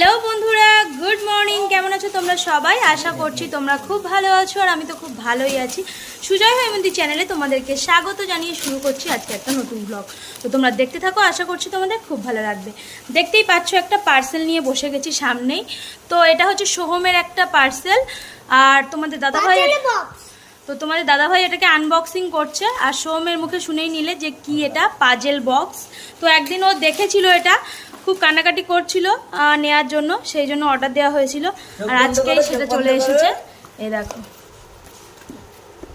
Hello বন্ধুরা good morning. কেমন আছো তোমরা সবাই? আশা করছি তোমরা খুব ভালো আছো আর আমি তো খুব ভালোই আছি। সুজয় হৈমন্তী চ্যানেলে তোমাদেরকে স্বাগত জানিয়ে শুরু করছি আজকে একটা নতুন ব্লগ তো তোমরা দেখতে থাকো আশা করছি তোমাদের খুব ভালো লাগবে। দেখতেই পাচ্ছ একটা পার্সেল নিয়ে বসে গেছি সামনেই। তো এটা হচ্ছে সোহমের একটা পার্সেল আর তোমাদের দাদাভাই তো তোমাদের দাদাভাই এটাকে আনবক্সিং করছে। আর সোহমের মুখে শুনেই নিলে যে কি এটা পাজেল বক্স তো একদিন ও দেখেছিল এটা। খুব কান্নাকাটি করছিল নেয়ার জন্য সেই জন্য অর্ডার দেওয়া হয়েছিল। আর আজকেই সেটা চলে এসেছে। এই দেখো।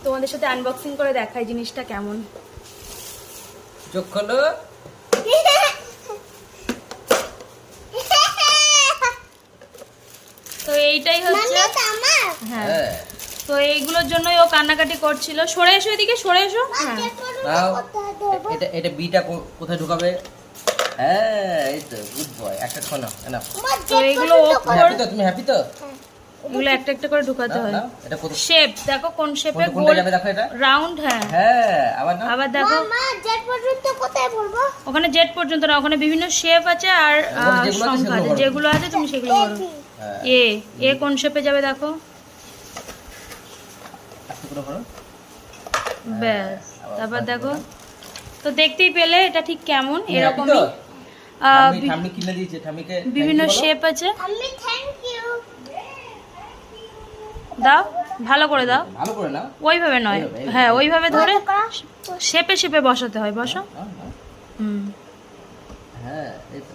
তোমাদের সাথে আনবক্সিং করে দেখাই জিনিসটা কেমন। চোখ খোলো। তো এইটাই হচ্ছে। হ্যাঁ। হ্যাঁ। তো এইগুলোর জন্যই ও কান্নাকাটি করছিল। সরে এসো এদিকে সরে এসো। হ্যাঁ। এটা এটা বিটা কো- কোথায় ঢুকাবে? হ্যাঁ এই তো গুড বয় একটা খোনো না তো এইগুলো হ্যাপি তো তুমি হ্যাপি তো? এগুলো একটা একটা করে ঢুকাতে হয়। এটা শেপ দেখো কোন শেপে দেখো এটা? রাউন্ড হ্যাঁ। হ্যাঁ আবার না আবার দেখো। কোথায় বলব? ওখানে জেড পর্যন্ত না ওখানে বিভিন্ন শেপ আছে আর যেগুলো আছে সংখ্যা আছে। যেগুলো আছে তুমি সেগুলো করো হ্যাঁ। এ এ কোন শেপে যাবে দেখো? একটু ব্যাস তারপর দেখো। তো দেখতেই পেলে এটা ঠিক কেমন এরকমই। বিভিন্ন শেপ আছে। দাও ভালো করে দাও। ভালো করে নাও। ওইভাবে নয়। হ্যাঁ ওইভাবে ধরে শেপে শেপে বসাতে হয় বসো। নাও। হুম। হ্যাঁ তো।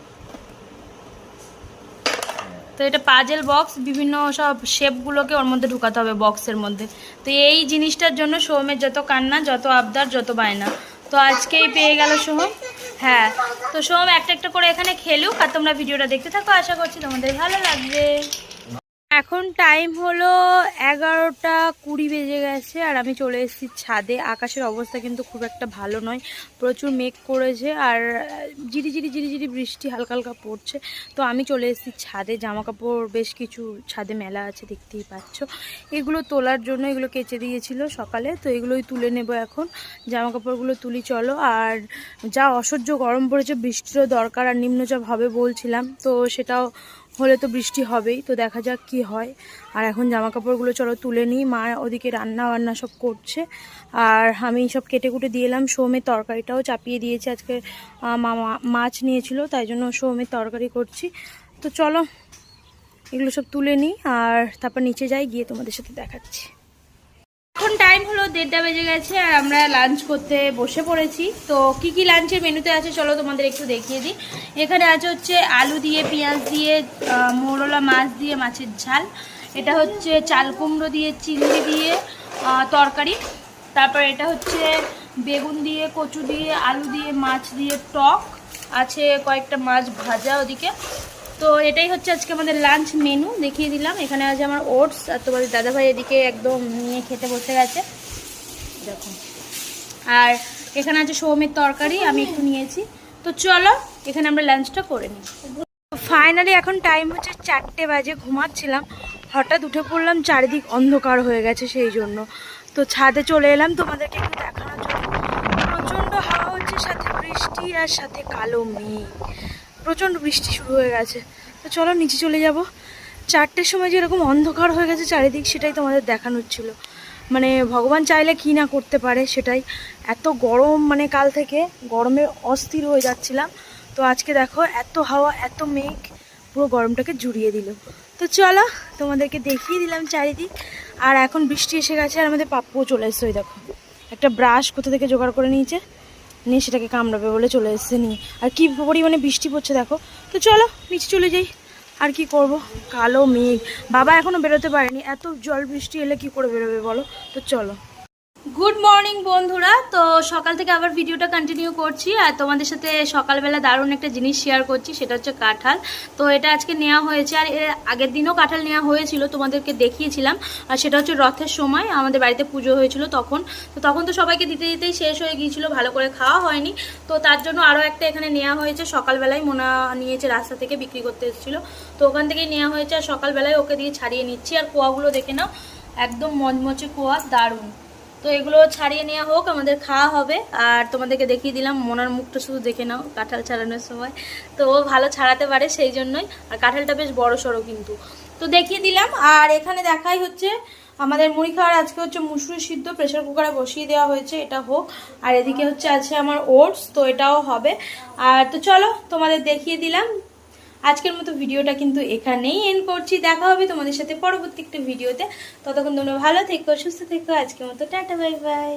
তো এটা পাজেল বক্স বিভিন্ন সব শেপগুলোকে ওর মধ্যে ঢুকাতে হবে বক্সের মধ্যে। তো এই জিনিসটার জন্য সোহমের যত কান্না যত আবদার যত বায়না। তো আজকেই পেয়ে গেল সোহম হ্যাঁ তো সোম একটা একটা করে এখানে খেলুক আর তোমরা ভিডিওটা দেখতে থাকো। আশা করছি তোমাদের ভালো লাগবে। এখন টাইম হলো এগারোটা কুড়ি বেজে গেছে আর আমি চলে এসেছি ছাদে। আকাশের অবস্থা কিন্তু খুব একটা ভালো নয়, প্রচুর মেঘ করেছে আর জিরি জিরি বৃষ্টি হালকা হালকা পড়ছে। তো আমি চলে এসেছি ছাদে জামা কাপড় বেশ কিছু ছাদে মেলা আছে, দেখতেই পাচ্ছ। এগুলো তোলার জন্য এগুলো কেচে দিয়েছিল সকালে, তো এগুলোই তুলে নেব এখন। জামা কাপড়গুলো তুলি, চলো। আর যা অসহ্য গরম পড়েছে, বৃষ্টিরও দরকার আর নিম্নচাপ হবে বলছিলাম, তো সেটাও হলে তো বৃষ্টি হবেই, তো দেখা যাক কি হয়। আর এখন জামা কাপড়গুলো চলো তুলে নিই, মা ওদিকে রান্না বান্না সব করছে। আর আমি সব কেটে কুটে দিয়ে এলাম, সোমের তরকারিটাও চাপিয়ে দিয়েছি আজকে মাছ নিয়েছিল, তাই জন্য সোমের তরকারি করছি। তো চলো, এগুলো সব তুলে নিই, আর তারপর নিচে যাই, গিয়ে তোমাদের সাথে দেখাচ্ছি। এখন টাইম হলো দেড়টা বেজে গেছে আর আমরা লাঞ্চ করতে বসে পড়েছি। তো কি কি লাঞ্চের মেনুতে আছে চলো তোমাদের একটু দেখিয়ে দিই। এখানে আছে হচ্ছে আলু দিয়ে, পেঁয়াজ দিয়ে মোরলা মাছ দিয়ে, মাছের ঝাল। এটা হচ্ছে চাল কুমড়ো দিয়ে, চিংড়ি দিয়ে তরকারি। তারপর এটা হচ্ছে বেগুন দিয়ে, কচু দিয়ে, আলু দিয়ে, মাছ দিয়ে, টক। আছে কয়েকটা মাছ ভাজা ওদিকে। তো এটাই হচ্ছে আজকে আমাদের লাঞ্চ মেনু দেখিয়ে দিলাম। এখানে আছে আমার ওটস আর তোমাদের দাদাভাই এদিকে একদম নিয়ে খেতে বসে গেছে। দেখো। আর এখানে আছে সৌমের তরকারি, আমি একটু নিয়েছি। তো চলো, এখানে আমরা লাঞ্চটা করে নিই। ফাইনালি এখন টাইম হচ্ছে চারটে বাজে, ঘুমাচ্ছিলাম। হঠাৎ উঠে পড়লাম, চারিদিক অন্ধকার হয়ে গেছে সেই জন্য। তো ছাদে চলে এলাম, তোমাদেরকে একটু দেখানোর জন্য। প্রচণ্ড হাওয়া হচ্ছে, সাথে বৃষ্টি আর সাথে কালো মেঘ। প্রচণ্ড বৃষ্টি শুরু হয়ে গেছে। তো চলো নিচে চলে যাব। চারটের সময় যেরকম অন্ধকার হয়ে গেছে চারিদিক, সেটাই তোমাদের দেখানোর ছিল। মানে ভগবান চাইলে কি না করতে পারে সেটাই। এত গরম মানে কাল থেকে গরমে অস্থির হয়ে যাচ্ছিলাম। তো আজকে দেখো, এত হাওয়া, এত মেঘ, পুরো গরমটাকে জুড়িয়ে দিল। তো চলো, তোমাদেরকে দেখিয়ে দিলাম চারিদিক। আর এখন বৃষ্টি এসে গেছে আর আমাদের পাপ্পুও চলে এসছে দেখো। একটা ব্রাশ কোথা থেকে জোগাড় করে নিয়েছে। নিয়ে সেটাকে কামড়াবে বলে চলে এসছে নিয়ে। আর কি পরিমাণে বৃষ্টি পড়ছে দেখো। তো চলো, নিচে চলে যাই। আর কি করব? কালো মেঘ। বাবা এখনও বেরোতে পারেনি। এত জল বৃষ্টি এলে কি করে বেরোবে বলো? তো চলো। গুড মর্নিং বন্ধুরা। তো সকাল থেকে আবার ভিডিওটা কন্টিনিউ করছি, আর তোমাদের সাথে সকালবেলা দারুণ একটা জিনিস শেয়ার করছি, সেটা হচ্ছে কাঁঠাল। তো এটা আজকে নেওয়া হয়েছে, আর এর আগের দিনও কাঁঠাল নেওয়া হয়েছিল, তোমাদেরকে দেখিয়েছিলাম। আর সেটা হচ্ছে রথের সময়, আমাদের বাড়িতে পুজো হয়েছিল তখন। তো তখন তো সবাইকে দিতে দিতেই শেষ হয়ে গিয়েছিল, ভালো করে খাওয়া হয়নি। তো তার জন্য আরও একটা এখানে নেওয়া হয়েছে, সকালবেলায় মোনা নিয়েছে, রাস্তা থেকে বিক্রি করতে এসেছিল। তো ওখান থেকেই নেওয়া হয়েছে, আর সকালবেলায় ওকে দিয়ে ছাড়িয়ে নিচ্ছি। আর কোয়াগুলো দেখে নাও, একদম মচমচে কোয়া, দারুণ। তো এগুলো ছাড়িয়ে নেওয়া হোক, আমাদের খাওয়া হবে। আর তোমাদেরকে দেখিয়ে দিলাম, মোনার মুখটা শুধু দেখে নাও, কাঁঠাল ছাড়ানোর সময়। তো ও ভালো ছাড়াতে পারে সেই জন্যই। আর কাঁঠালটা বেশ বড় সড়ো কিন্তু। তো দেখিয়ে দিলাম, আর এখানে দেখাই হচ্ছে, আমাদের মুড়ি খাওয়ার আজকে হচ্ছে মুসুরি সিদ্ধ প্রেশার কুকারে বসিয়ে দেওয়া হয়েছে, এটা হোক। আর এদিকে হচ্ছে আছে আমার ওটস, তো এটাও হবে। আর তো চলো, তোমাদের দেখিয়ে দিলাম। আজকের মতো ভিডিওটা কিন্তু এখানেই এন্ড করছি। দেখা হবে তোমাদের সাথে পরবর্তী একটা ভিডিওতে। ততক্ষণ তোমরা ভালো থেকো, সুস্থ থেকো। আজকের মতো টাটা বাই বাই